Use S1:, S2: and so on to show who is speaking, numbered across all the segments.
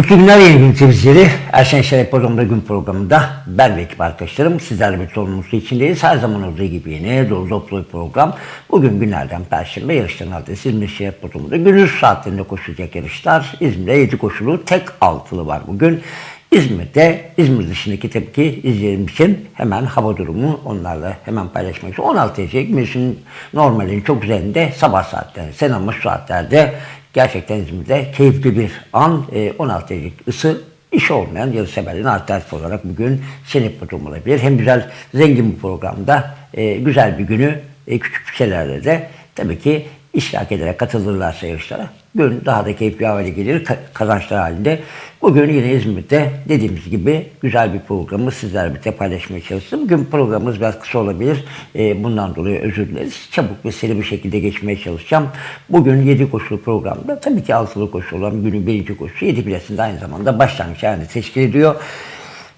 S1: Mutlu günler yeni temizleri. Erşen Şeref Programı'nda gün programında ben ve ekip arkadaşlarım sizlerle bir sorumlusu içindeyiz. Her zaman olduğu gibi yine dolu dolu bir program. Bugün günlerden Perşembe yarışların adresi İzmir Şeref Programı'nda gündüz saatlerinde koşulacak yarışlar. İzmir'de 7 koşulu tek altılı var bugün. İzmir'de, İzmir dışındaki tabii ki izleyelim için hemen hava durumu onlarla hemen paylaşmak istiyorum. 16 derece güneşin normalinin çok üzerinde sabah saatlerinde, sen ama şu saatlerde gerçekten İzmir'de keyifli bir an. E, 16 derecelik ısı iş olmayan yarışseverlerin alternatif olarak bugün senip durum olabilir. Hem güzel, zengin bir programda e, güzel bir günü e, küçük şeylerle de tabii ki iştirak ederek katılırlarsa yarışlara gün daha da keyifli hale gelir ka- kazançlar halinde. Bugün yine İzmir'de dediğimiz gibi güzel bir programı sizlerle birlikte paylaşmaya çalıştım. Bugün programımız biraz kısa olabilir. Ee, bundan dolayı özür dileriz. Çabuk ve seri bir şekilde geçmeye çalışacağım. Bugün 7 koşulu programda tabii ki altılı koşu olan günün birinci koşusu 7 bilesinde aynı zamanda başlangıç halinde teşkil ediyor.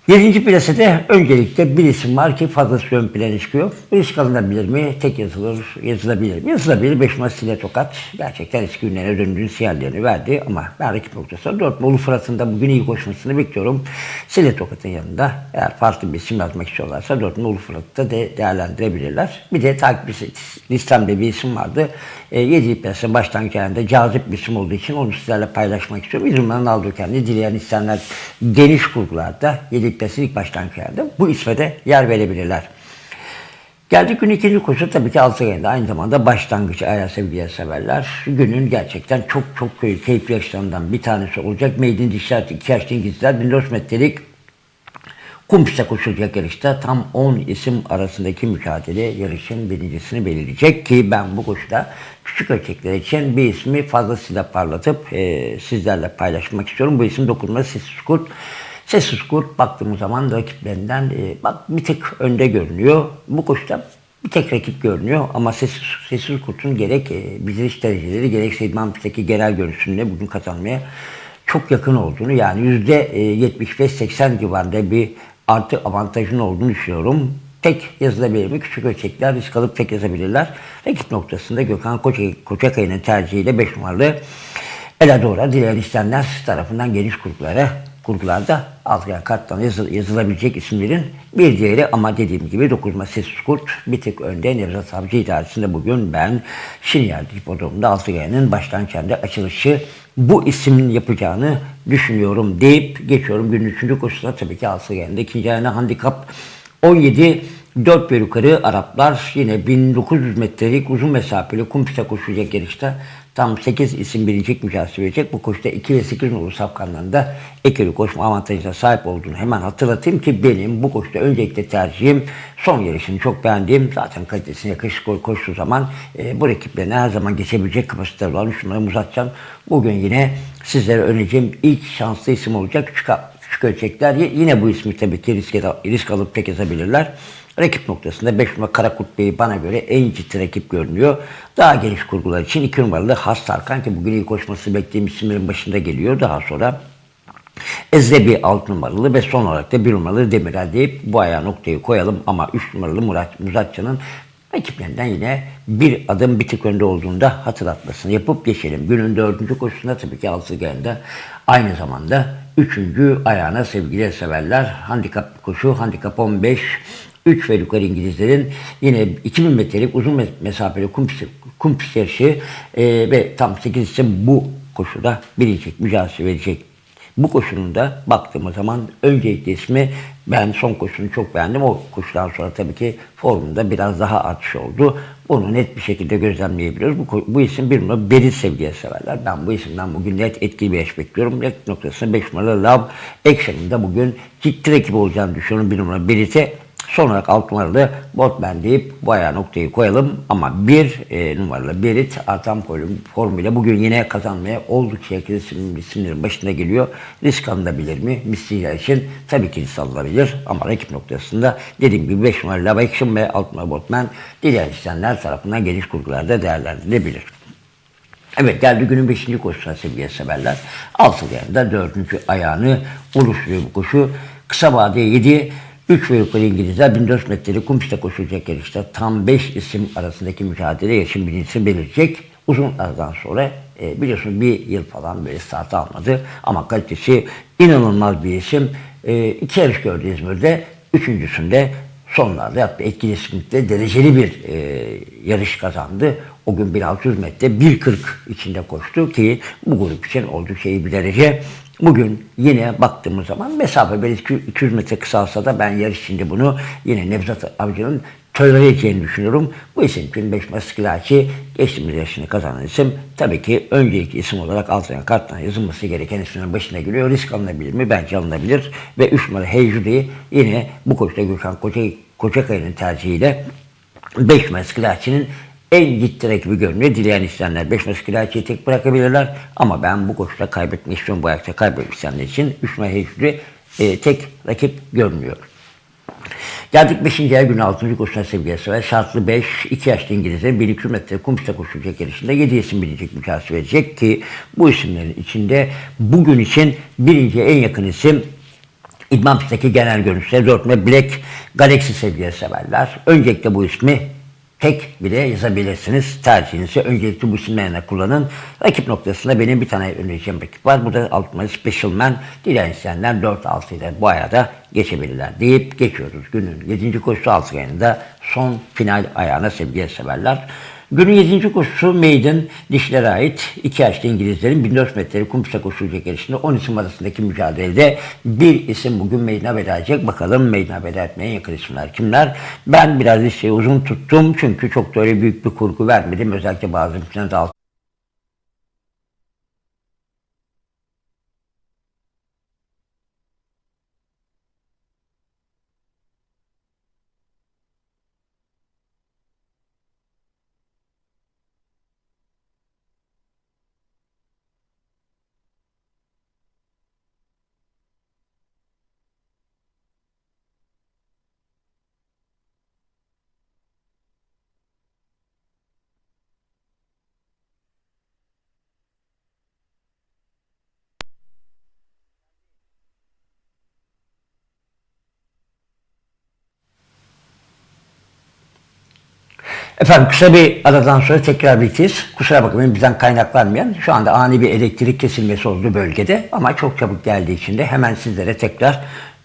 S1: Yedinci plasede öncelikle bir isim var ki fazlası ön plana çıkıyor. Risk alınabilir mi? Tek yazılır, yazılabilir mi? Yazılabilir. Beş numara Sile Tokat. Gerçekten eski günlerine döndüğünün sinyallerini verdi ama ben rakip noktasında dört nolu Fırat'ın bugün iyi koşmasını bekliyorum. Sile Tokat'ın yanında eğer farklı bir isim yazmak istiyorlarsa dört nolu Fırat'ı da de değerlendirebilirler. Bir de takip listemde bir isim vardı. E, 7 plase başlangıç ayında cazip bir isim olduğu için onu sizlerle paylaşmak istiyorum. İzmir'den aldığı kendi dileyen isteyenler geniş kurgularda 7 plase ilk başlangıç ayında bu isme de yer verebilirler. Geldik gün ikinci koşu tabii ki altı ayında aynı zamanda başlangıç ayağı sevgiye severler. Günün gerçekten çok çok keyifli yaşlarından bir tanesi olacak. Made in Dişler 2 yaşlı İngilizler 1400 metrelik kum piste koşulacak yarışta tam 10 isim arasındaki mücadele yarışın birincisini belirleyecek ki ben bu koşuda küçük ölçekler için bir ismi fazlasıyla parlatıp e, sizlerle paylaşmak istiyorum. Bu isim dokunma Sessiz Kurt. Sessiz Kurt baktığımız zaman rakiplerinden e, bak bir tık önde görünüyor. Bu koşuda bir tek rakip görünüyor ama Sessiz, Sessiz Kurt'un gerek e, bitiriş dereceleri gerekse İdman genel görüntüsünde bugün kazanmaya çok yakın olduğunu yani yüzde 75-80 civarında bir artı avantajın olduğunu düşünüyorum. Tek yazılabilir? Küçük ölçekler risk alıp tek yazabilirler. Rakip noktasında Gökhan Koca, Kocakay'ın tercihiyle 5 numaralı Eladora dileyen isteyenler tarafından geniş kurgulara kurgularda altıgen karttan yazıl, yazılabilecek isimlerin bir diğeri ama dediğim gibi 9 Sessiz Kurt bir tık önde Nevzat Savcı idaresinde bugün ben Şinyal Hipodromu'nda altıgenin başlangıçlarında açılışı bu ismin yapacağını düşünüyorum deyip geçiyorum. Günün üçüncü koşusuna tabii ki altıgende ikinci ayına handikap 17 4 ve yukarı Araplar yine 1900 metrelik uzun mesafeli kum piste koşulacak yarışta tam 8 isim birinci mücadele verecek. Bu koşuda 2 ve 8 numaralı safkanlarında ekili koşma avantajına sahip olduğunu hemen hatırlatayım ki benim bu koşuda öncelikle tercihim son yarışını çok beğendiğim zaten kalitesine yakışık koştuğu zaman e, bu rakiplerine her zaman geçebilecek kapasiteler var. Şunları uzatacağım. Bugün yine sizlere önereceğim ilk şanslı isim olacak. Küçük ölçekler yine bu ismi tabii ki risk, risk alıp tek yazabilirler. Rakip noktasında 5 numara Karakurt Bey bana göre en ciddi rakip görünüyor. Daha geniş kurgular için 2 numaralı Has Tarkan ki bugün iyi koşması beklediğim isimlerin başında geliyor. Daha sonra Ezrebi 6 numaralı ve son olarak da 1 numaralı Demirel deyip bu ayağa noktayı koyalım. Ama 3 numaralı Murat Muzatçı'nın rakiplerinden yine bir adım bir tık önde olduğunda hatırlatmasını yapıp geçelim. Günün dördüncü koşusunda tabii ki Altıgen'de aynı zamanda üçüncü ayağına sevgili severler. Handikap koşu, handikap 15, 3 ve yukarı İngilizlerin yine 2000 metrelik uzun mesafeli kum kum yarışı e, ve tam 8 isim bu koşuda birinci mücadele verecek. Bu koşunun da baktığımız zaman öncelikli ismi ben son koşunu çok beğendim. O koşudan sonra tabii ki formunda biraz daha artış oldu. Bunu net bir şekilde gözlemleyebiliyoruz. Bu, bu isim bir numara Beril sevgiye severler. Ben bu isimden bugün net etkili bir eş bekliyorum. Net noktasında 5 numaralı Love Action'ın bugün ciddi rakip olacağını düşünüyorum. Bir numara Berit'e Son olarak 6 numaralı Botman deyip bu ayağa noktayı koyalım. Ama bir e, numaralı Berit artan formuyla bugün yine kazanmaya oldukça yakın isim, isimlerin başında geliyor. Risk alınabilir mi? Misliya için tabii ki risk alınabilir. Ama rakip noktasında dediğim gibi 5 numaralı Love Action ve 6 numaralı Botman diğer isteyenler tarafından geniş kurgularda değerlendirilebilir. Evet geldi günün 5. koşusuna sevgili severler. Altıgen'de 4. ayağını oluşturuyor bu koşu. Kısa vade 7 3 ve yukarı İngilizler 1400 metrelik kum piste koşulacak yarışta tam 5 isim arasındaki mücadele yaşın birincisi belirleyecek. Uzun aradan sonra E, biliyorsunuz bir yıl falan böyle start almadı ama kalitesi inanılmaz bir isim. E, iki yarış gördü İzmir'de. Üçüncüsünde sonlarda yaptı. Etkili sprintte dereceli bir e, yarış kazandı. O gün 1600 metre 1.40 içinde koştu ki bu grup için oldukça iyi bir derece. Bugün yine baktığımız zaman mesafe belki 200 metre kısalsa da ben yarış içinde bunu yine Nevzat Avcı'nın tolere edeceğini düşünüyorum. Bu isim için 5 Maskilaçi geçtiğimiz yaşını kazanan isim tabii ki öncelikli isim olarak altına karttan yazılması gereken isimlerin başına geliyor. Risk alınabilir mi? Bence alınabilir. Ve 3 numara Heyjudi'yi yine bu koşuda Gülşen Koca, Kocakaya'nın tercihiyle 5 Maskilaçi'nin en ciddi rakibi görünüyor. Dileyen isteyenler 5 Maskilaçi'yi tek bırakabilirler. Ama ben bu koşuda kaybetmek istiyorum. Bu ayakta kaybetmek isteyenler için 3 numara Heyjudi e, tek rakip görünüyor. Geldik 5. ay günü 6. koşuna sevgilisi ve şartlı 5, 2 yaşlı İngiliz'e 1200 metre kum piste koşulacak yarışında 7 isim bilecek mücadele verecek ki bu isimlerin içinde bugün için birinci en yakın isim İdman pistteki genel görünüşte 4 ve Black Galaxy sevgili severler. Öncelikle bu ismi tek bile yazabilirsiniz. Tercihinizi öncelikle bu isimlerine kullanın. Rakip noktasında benim bir tane önereceğim rakip var. Bu da Altman Specialman. Dileyen isteyenler 4-6 ile bu aya da geçebilirler deyip geçiyoruz. Günün 7. koşusu 6 ayında son final ayağına sevgili severler. Günün 7. koşusu Maiden dişlere ait 2 yaşlı İngilizlerin 1400 metrelik kum piste koşulacak yarışında 10 isim arasındaki mücadelede bir isim bugün Maiden'a veda edecek. Bakalım Maiden'a veda etmeye yakın isimler kimler? Ben biraz listeyi uzun tuttum çünkü çok da öyle büyük bir kurgu vermedim. Özellikle bazı isimlerin de alt Efendim kısa bir aradan sonra tekrar birlikteyiz. Kusura bakmayın bizden kaynaklanmayan şu anda ani bir elektrik kesilmesi oldu bölgede ama çok çabuk geldiği için de hemen sizlere tekrar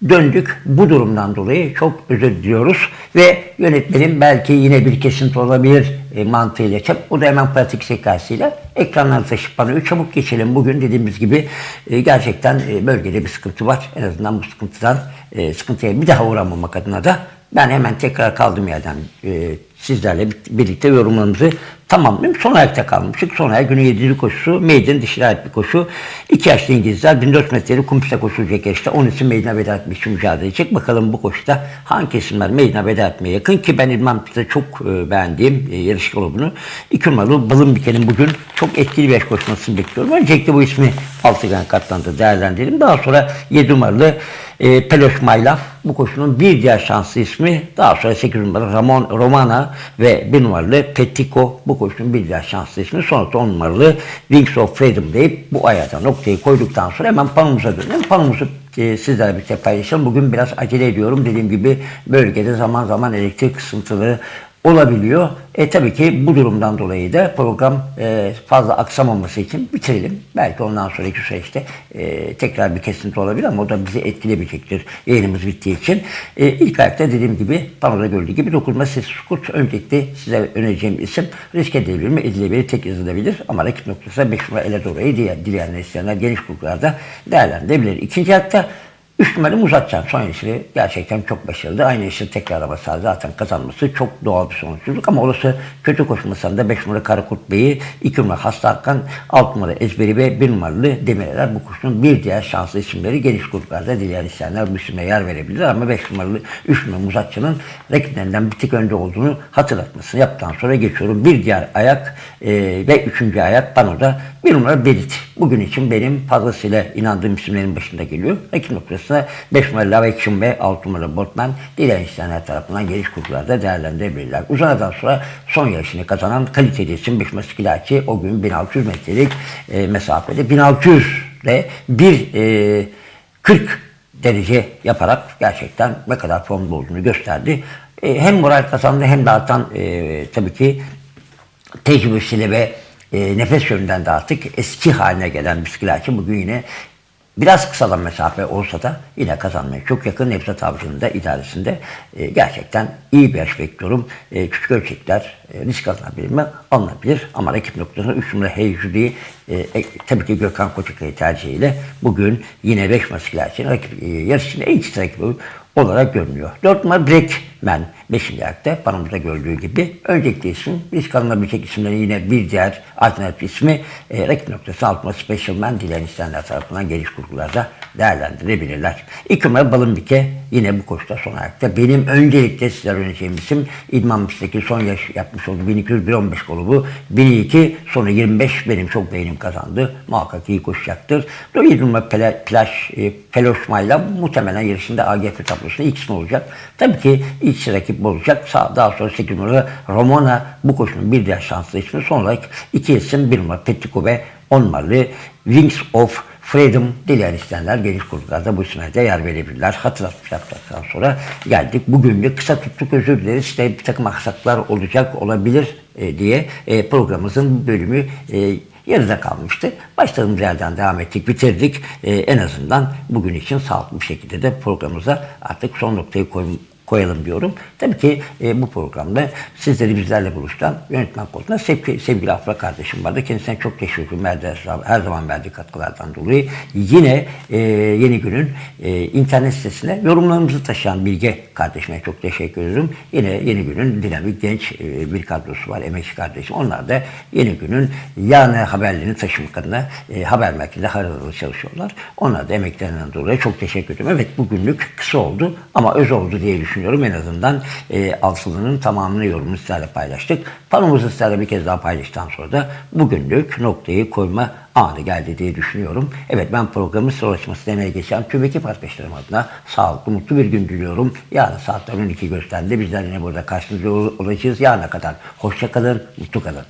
S1: döndük. Bu durumdan dolayı çok özür diliyoruz ve yönetmenim belki yine bir kesinti olabilir e, mantığıyla. O da hemen pratik zekasıyla ekranları taşıp bana çabuk geçelim. Bugün dediğimiz gibi e, gerçekten e, bölgede bir sıkıntı var. En azından bu sıkıntıdan e, sıkıntıya bir daha uğramamak adına da ben hemen tekrar kaldığım yerden e, sizlerle birlikte yorumlarımızı tamamlayayım. Son ayakta kalmıştık. Son ayak günü 7. koşusu. Maiden dişine ait bir koşu. 2 yaşlı İngilizler 1400 metrelik kum piste koşulacak yarışta. Onun için Maiden'a veda etmek için mücadele edecek. Bakalım bu koşuda hangi isimler Maiden'a veda etmeye yakın ki ben İdman pistte çok e, beğendiğim e, yarış grubunu. İki numaralı Balın Biken'in bugün çok etkili bir yaş koşmasını bekliyorum. Öncelikle bu ismi altıgen katlandı değerlendirelim. Daha sonra 7 numaralı e, Peloş Maylaf bu koşunun bir diğer şanslı ismi daha sonra 8 numaralı Ramon Romana ve 1 numaralı Petico bu koşunun bir diğer şanslı ismi. Sonra 10 numaralı Wings of Freedom deyip bu ayada noktayı koyduktan sonra hemen panumuza dönelim. Panumuzu e, sizlerle birlikte paylaşalım. Bugün biraz acele ediyorum. Dediğim gibi bölgede zaman zaman elektrik kısıntıları olabiliyor. E tabii ki bu durumdan dolayı da program e, fazla aksamaması için bitirelim. Belki ondan sonraki süreçte e, tekrar bir kesinti olabilir ama o da bizi etkilemeyecektir yayınımız bittiği için. E, ilk ayakta dediğim gibi panoda gördüğü gibi dokunma sesi sukut. Öncelikle size önereceğim isim risk edilebilir mi? Edilebilir, tek yazılabilir ama rakip noktası 5 numara ele doğruyu diğer dileyenler isteyenler geniş gruplarda değerlendirebilir. İkinci ayakta Numaralı Muzatcan son yarışı gerçekten çok başarılı. Aynı yarışı tekrar arabası zaten kazanması çok doğal bir sonuçluluk ama orası kötü koşmasında 5 numara Karakurt Bey'i, 2 numara Hasta Hakan, 6 numara Ezberi ve 1 numaralı Demireler bu koşunun bir diğer şanslı isimleri geniş gruplarda dileyen isteyenler bu isime yer verebilir ama 5 numaralı 3 numaralı Muzatcan'ın rakiplerinden bir tık önde olduğunu hatırlatmasını yaptıktan sonra geçiyorum. Bir diğer ayak e, ve üçüncü ayak panoda bir numara Berit. Bugün için benim fazlasıyla inandığım isimlerin başında geliyor. Rakip noktasında 5 numara Love Action ve 6 numara Botman dileyen isteyenler tarafından geniş gruplarda değerlendirebilirler. Uzanadan sonra son yarışını kazanan kaliteli isim 5 numara Skilaci o gün 1600 metrelik e, mesafede 1600 ile bir e, 40 derece yaparak gerçekten ne kadar formda olduğunu gösterdi. E, hem moral kazandı hem de artan e, tabii ki tecrübesiyle ve e, nefes yönünden de artık eski haline gelen bisikletçi bugün yine Biraz kısalan mesafe olsa da yine kazanmaya çok yakın Nevzat Avcı'nın da idaresinde e, gerçekten iyi bir yaş bekliyorum. E, küçük ölçekler e, risk alınabilir mi? Alınabilir ama rakip noktasında 3 numara Heyjuri e, e, tabii ki Gökhan Koçakay'ı tercihiyle bugün yine 5 maskılar rakip e, yarışçının en ciddi rakibi olarak görünüyor. 4 numara Breakman 5. ayakta paramızda gördüğü gibi. Öncelikli isim risk alınabilecek isimlerin yine bir diğer alternatif ismi e, rakip noktası altına Special Man dilen isteyenler tarafından geliş kurgularda değerlendirebilirler. İlk numara Balımbike yine bu koşuda son ayakta. Benim öncelikle sizler önereceğim isim İdman Mısır'daki son yaş yapmış olduğu 1215 grubu 1002 sonra 25 benim çok beğenim kazandı. Muhakkak iyi koşacaktır. 7 numara Pela, e, Peloşmayla muhtemelen yarışında AGF tablosunda ilk isim olacak. Tabii ki ilk rakip olacak. Daha sonra 8 numara Romana bu koşunun bir diğer şanslı ismi. Son olarak iki isim 1 numara Petiko ve 10 numaralı Wings of Freedom dileyen isteyenler geniş kurullarda bu isme de yer verebilirler. Hatırlatmış yaptıktan sonra geldik. Bugünlük kısa tuttuk özür dileriz. İşte bir takım aksaklar olacak olabilir e, diye e, programımızın bölümü e, yarıda kalmıştı. Başladığımız yerden devam ettik, bitirdik. E, en azından bugün için sağlıklı bir şekilde de programımıza artık son noktayı koyalım koyalım diyorum. Tabii ki e, bu programda sizleri bizlerle buluşturan yönetmen koltuğunda sevgili, sevgili Afra kardeşim vardı. Kendisine çok teşekkür. Verdiği, her zaman verdiği katkılardan dolayı. Yine e, Yeni Gün'ün e, internet sitesine yorumlarımızı taşıyan Bilge kardeşime çok teşekkür ederim. Yine Yeni Gün'ün dinamik genç e, bir kadrosu var. Emekçi kardeşim. Onlar da Yeni Gün'ün yarın haberlerini taşımak adına e, haber merkezinde haritalı çalışıyorlar. Onlar da emeklerinden dolayı çok teşekkür ederim. Evet bugünlük kısa oldu ama öz oldu diye düşünüyorum düşünüyorum. En azından e, Alsılı'nın tamamını yorumunu sizlerle paylaştık. Panomuzu sizlerle bir kez daha paylaştıktan sonra da bugünlük noktayı koyma anı geldi diye düşünüyorum. Evet ben programın sonrasında demeye geçen tüm ekip arkadaşlarım adına sağlıklı, mutlu bir gün diliyorum. Yarın saatler 12 gösterdiğinde bizler yine burada karşınızda olacağız. Yarına kadar hoşça kalın, mutlu kalın.